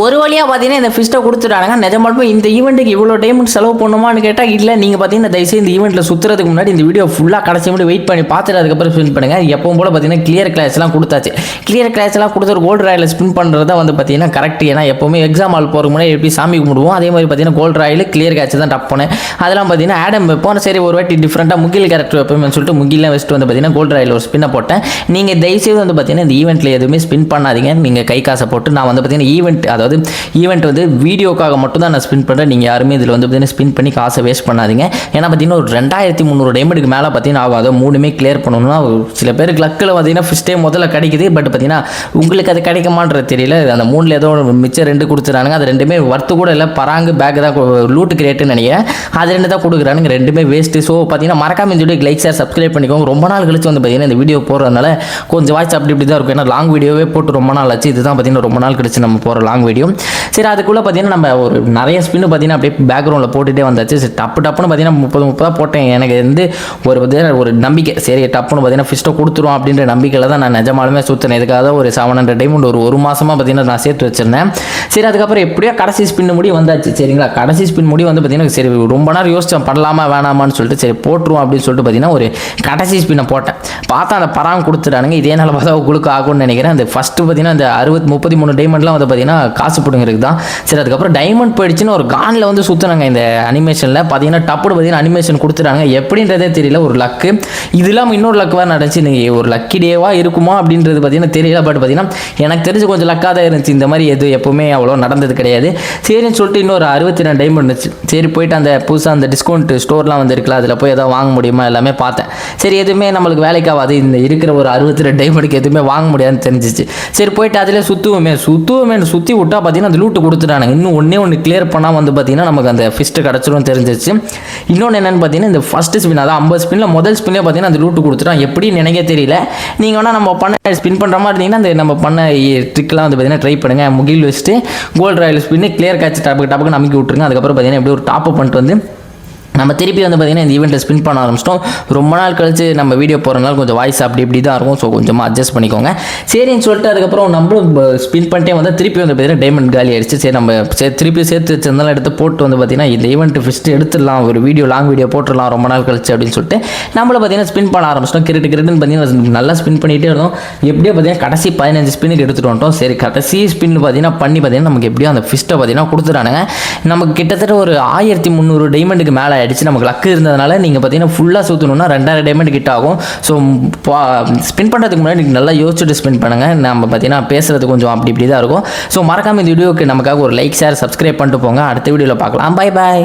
ஒரு வழியாக பார்த்தீங்கன்னா இந்த ஃபிஸ்ட்டை கொடுத்துட்டாங்க நிஜமாலுமே இந்த ஈவெண்ட்டுக்கு இவ்வளோ டைம் செலவு பண்ணுமான்னு கேட்டால் இல்லை நீங்கள் பார்த்தீங்கன்னா தயவுசெய்து இந்த ஈவெண்ட்டில் சுற்றுறதுக்கு முன்னாடி இந்த வீடியோ ஃபுல்லாக கடைசி மட்டும் வெயிட் பண்ணி பார்த்துட்டு அதுக்கப்புறம் ஸ்பின் பண்ணுங்கள் எப்பவும் போல் பார்த்தீங்கன்னா கிளியர் கிளாஸ்லாம் கொடுத்தாச்சு. கிளியர் கிளாஸ்லாம் கொடுத்து ஒரு கோல்டு ராயில் ஸ்பின் பண்ணுறது தான் வந்து பார்த்தீங்கன்னா கரெக்ட் ஏன்னா எப்போவுமே எக்ஸாம் ஆள் போகிற முன்னாடி எப்படி சாமி கும்பிடுவோம் அதே மாதிரி பார்த்தீங்கன்னா கோல்டு ராயில் கிளியர் கேட்ச் தான் டப் பண்ணேன். அதெல்லாம் பார்த்தீங்கன்னா ஆடம் வைப்போம். சரி ஒரு வாட்டி டிஃப்ரெண்ட்டாக முகில் கேரக்டர் வைப்போம்னு சொல்லிட்டு முகிலாம் வச்சுட்டு வந்து பார்த்தீங்கன்னா கோல்டு ராயில் ஒரு ஸ்பின்னை போட்டேன். நீங்கள் தயவுசெய்து வந்து பார்த்தீங்கன்னா இந்த ஈவெண்ட்டில் எதுவுமே ஸ்பின் பண்ணாதீங்க. நீங்கள் கை காசை போட்டு நான் வந்து பார்த்தீங்கன்னா ஈவெண்ட் அதாவது ஈவெண்ட் வந்து வீடியோக்காக மட்டும் தான் நான் ஸ்பின் பண்ணுறேன் நீங்கள் யாருமே இதில் வந்து பார்த்தீங்கன்னா ஸ்பின் பண்ணி காசை வேஸ்ட் பண்ணாதீங்க. ஏன்னா பார்த்தீங்கன்னா ஒரு ரெண்டாயிரத்தி முந்நூறு டைமண்டுக்கு மேலே பார்த்தீங்கன்னா ஆகும் அதை மூணுமே கிளியர் பண்ணணும்னா சில பேருக்கு லக்கில் பார்த்தீங்கன்னா ஃபஸ்ட் டைம் முதல்ல கிடைக்குது. பட் பார்த்தீங்கன்னா உங்களுக்கு அது கிடைக்குமான்றது தெரியல. அந்த மூணில் ஏதோ ஒரு மிச்சம் ரெண்டு கொடுத்துறானுங்க. அது ரெண்டுமே ஒர்த்து கூட இல்லை. பராங்கு பேக் தான் லூட்டு கிரியேட்டுன்னு நினைக்கிறேன். அது ரெண்டு தான் கொடுக்குறானுங்க. ரெண்டுமே வேஸ்ட்டு ஸோ பார்த்தீங்கன்னா மறக்காம இந்த வீடியோ லைக் ஷேர் சப்ஸ்கிரைப் பண்ணிக்கோங்க. ரொம்ப நாள் கழிச்சு வந்து பார்த்தீங்கன்னா இந்த வீடியோ போடுறதுனால கொஞ்சம் வாய்ஸ் அப்படி இப்படி தான் இருக்கும். ஏன்னா லாங் வீடியோவே போட்டு ரொம்ப நாள் ஆச்சு. இதுதான் பார்த்தீங்கன்னா ரொம்ப நாள் கழிச்சு நம்ம போகிற லாங் வீடியோ சரி அதுக்குள்ளே பார்த்தீங்கன்னா நம்ம ஒரு நிறைய ஸ்பின்னு பார்த்தீங்கன்னா அப்படியே பேக்ரவுண்டில் போட்டுகிட்டே வந்தாச்சு. சரி டப்பு டப்புன்னு பார்த்தீங்கன்னா முப்பது முப்பதாக போட்டேன். எனக்கு வந்து ஒரு பார்த்தீங்கன்னா ஒரு நம்பிக்கை. சரி டப்புன்னு பார்த்தீங்கன்னா ஃபிஸ்ட்டை கொடுத்துருவோம் அப்படின்ற நம்பிக்கையில் தான் நான் நிஜமாலுமே சுற்றினேன் இதுக்காக ஒரு செவன் ஹண்ட்ரட் டைமண்ட் ஒரு ஒரு மாதமாக பார்த்தீங்கன்னா நான் சேர்த்து வச்சிருந்தேன். சரி அதுக்கப்புறம் எப்படியோ கடைசி ஸ்பின் முடி வந்தாச்சு. சரிங்களா? கடைசி ஸ்பின் முடி வந்து பார்த்தீங்கன்னா சரி ரொம்ப நேரம் யோசிச்சேன். பண்ணலாமா வேணாமான்னு சொல்லிட்டு சரி போட்டுருவோம் அப்படின்னு சொல்லிட்டு பார்த்தீங்கன்னா ஒரு கடைசி ஸ்பின்னை போட்டேன். பார்த்தா அந்த பராம கொடுத்துட்டானுங்க. இதே நாள் பார்த்தா உங்களுக்கு ஆகும்னு நினைக்கிறேன். அந்த ஃபஸ்ட்டு பார்த்தீங்கன்னா அந்த அறுபத்தி முப்பத்தி மூணு டைமண்ட்லாம் வந்து பார்த்தீங்கன்னா காசு பிடுங்கிறது தான். சரி அதுக்கப்புறம் டைமண்ட் போயிடுச்சுன்னு ஒரு கானில் வந்து சுற்றுனாங்க இந்த அனிமேஷனில் பார்த்தீங்கன்னா டப்புடு பார்த்தீங்கன்னா அனிமேஷன் கொடுத்துட்டாங்க. எப்படின்றதே தெரியல. ஒரு லக்கு இது இல்லாமல் இன்னொரு லக்கு வேறு நடந்துச்சு. நீங்கள் ஒரு லக்கி டேவாக இருக்குமா அப்படின்றது பார்த்தீங்கன்னா தெரியல. பட் பார்த்தீங்கன்னா எனக்கு தெரிஞ்சு கொஞ்சம் லக்காக தான் இருந்துச்சு. இந்த மாதிரி எது எப்போவுமே அவ்வளோ நடந்தது கிடையாது. சரின்னு சொல்லிட்டு இன்னொரு அறுபத்தி ரெண்டு டைமண்ட் இருந்துச்சு சரி போயிட்டு அந்த புதுசாக அந்த டிஸ்கவுண்ட் ஸ்டோர்லாம் வந்துருக்கலாம் அதில் போய் எதாவது வாங்க முடியுமா எல்லாமே பார்த்தேன். சரி எதுவுமே நம்மளுக்கு வேலைக்காகாது இந்த இருக்கிற ஒரு அறுபத்தி ரெண்டு டைமண்டுக்கு எதுவுமே வாங்க முடியாதுன்னு தெரிஞ்சிச்சு. சரி போயிட்டு அதில் சுற்றுவோமே சுற்றுவோமே சுற்றி விட்டு பார்த்தீங்கன்னா அந்த லூட்டு கொடுத்துட்டானுங்க. இன்னும் ஒன்றே ஒன்று கிளியர் பண்ணால் வந்து பார்த்தீங்கன்னா நமக்கு அந்த ஃபிஸ்ட்டு கிடச்சிரும் தெரிஞ்சிச்சு இன்னொன்று என்னென்னு பார்த்தீங்கன்னா இந்த ஃபஸ்ட்டு ஸ்பின் அதான் ஐம்பது ஸ்பின்னில் முதல் ஸ்பின்லேயே பார்த்தீங்கன்னா அந்த லூட்டு கொடுத்துட்டான். எப்படின்னு நினைக்க தெரியல. நீங்கள் வேணால் நம்ம பண்ண ஸ்பின் பண்ணுற மாதிரி இருந்தீங்கன்னா அந்த நம்ம பண்ண ட்ரிக்லாம் வந்து பார்த்தீங்கன்னா ட்ரை பண்ணுங்கள் முகில் வச்சுட்டு கோல்டு ராயல் ஸ்பின்னு கிளியர் கேட்ச் டாப்புக்கு டாப்புக்கு நமக்கு விட்ருங்க அதுக்கப்புறம் பார்த்தீங்கன்னா எப்படி ஒரு டாப் அப் பண்ணிட்டு வந்து நம்ம திருப்பி வந்து பார்த்திங்கன்னா இந்த ஈவெண்ட்டை ஸ்பின் பண்ண ஆரம்பிச்சிட்டோம். ரொம்ப நாள் கழிச்சு நம்ம வீடியோ போகிறனால கொஞ்சம் வாய்ஸ் அப்படி இப்படி தான் இருக்கும். ஸோ கொஞ்சமாக அட்ஜஸ்ட் பண்ணிக்கோங்க. சரின்னு சொல்லிட்டு அதுக்கப்புறம் நம்மளும் ஸ்பின் பண்ணிட்டே வந்து திருப்பி வந்து பார்த்தீங்கன்னா டைமண்ட் காலி ஆயிடுச்சு. சரி நம்ம சரி திருப்பி சேர்த்து வச்சிருந்தாலும் எடுத்து போட்டு வந்து பார்த்தீங்கன்னா இந்த ஈவெண்ட் ஃபஸ்ட்டு எடுத்துடலாம். ஒரு வீடியோ லாங் வீடியோ போட்டுடலாம் ரொம்ப நாள் கழிச்சு அப்படின்னு சொல்லிட்டு நம்மள பார்த்தீங்கன்னா ஸ்பின் பண்ண ஆரம்பிச்சிட்டோம். கிரிட்டு கிரிட்டுன்னு பார்த்தீங்கன்னா நல்லா ஸ்பின் பண்ணிகிட்டே இருந்தோம். எப்படியோ பார்த்தீங்கன்னா கடைசி பதினஞ்சு ஸ்பின்னுக்கு எடுத்துகிட்டு வந்துட்டோம். சரி கடைசி ஸ்பின் பார்த்தீங்கன்னா பண்ணி பார்த்தீங்கன்னா நமக்கு எப்படியோ அந்த ஃபிஸ்ட்டை பார்த்தீங்கன்னா கொடுத்துட்டானுங்க. நமக்கு கிட்டத்தட்ட ஒரு ஆயிரத்தி முந்நூறு டைமண்டுக்கு மேலே அடித்து நமக்கு லக்கு இருந்ததுனால நீங்கள் பார்த்தீங்கன்னா ஃபுல்லாக சுற்றணும்னா ரெண்டாயிரம் டைமண்ட் கிட்ட ஆகும். ஸோ ஸ்பின் பண்ணுறதுக்கு முன்னாடி நல்லா யோசிச்சுட்டு ஸ்பின் பண்ணுங்கள் நம்ம பார்த்தீங்கன்னா பேசுறது கொஞ்சம் அப்படி இப்படி தான் இருக்கும். ஸோ மறக்காமல் இந்த வீடியோக்கு நமக்காக ஒரு லைக் ஷேர் சப்ஸ்கிரைப் பண்ணிட்டு போங்க. அடுத்த வீடியோவில் பார்க்கலாம். Bye bye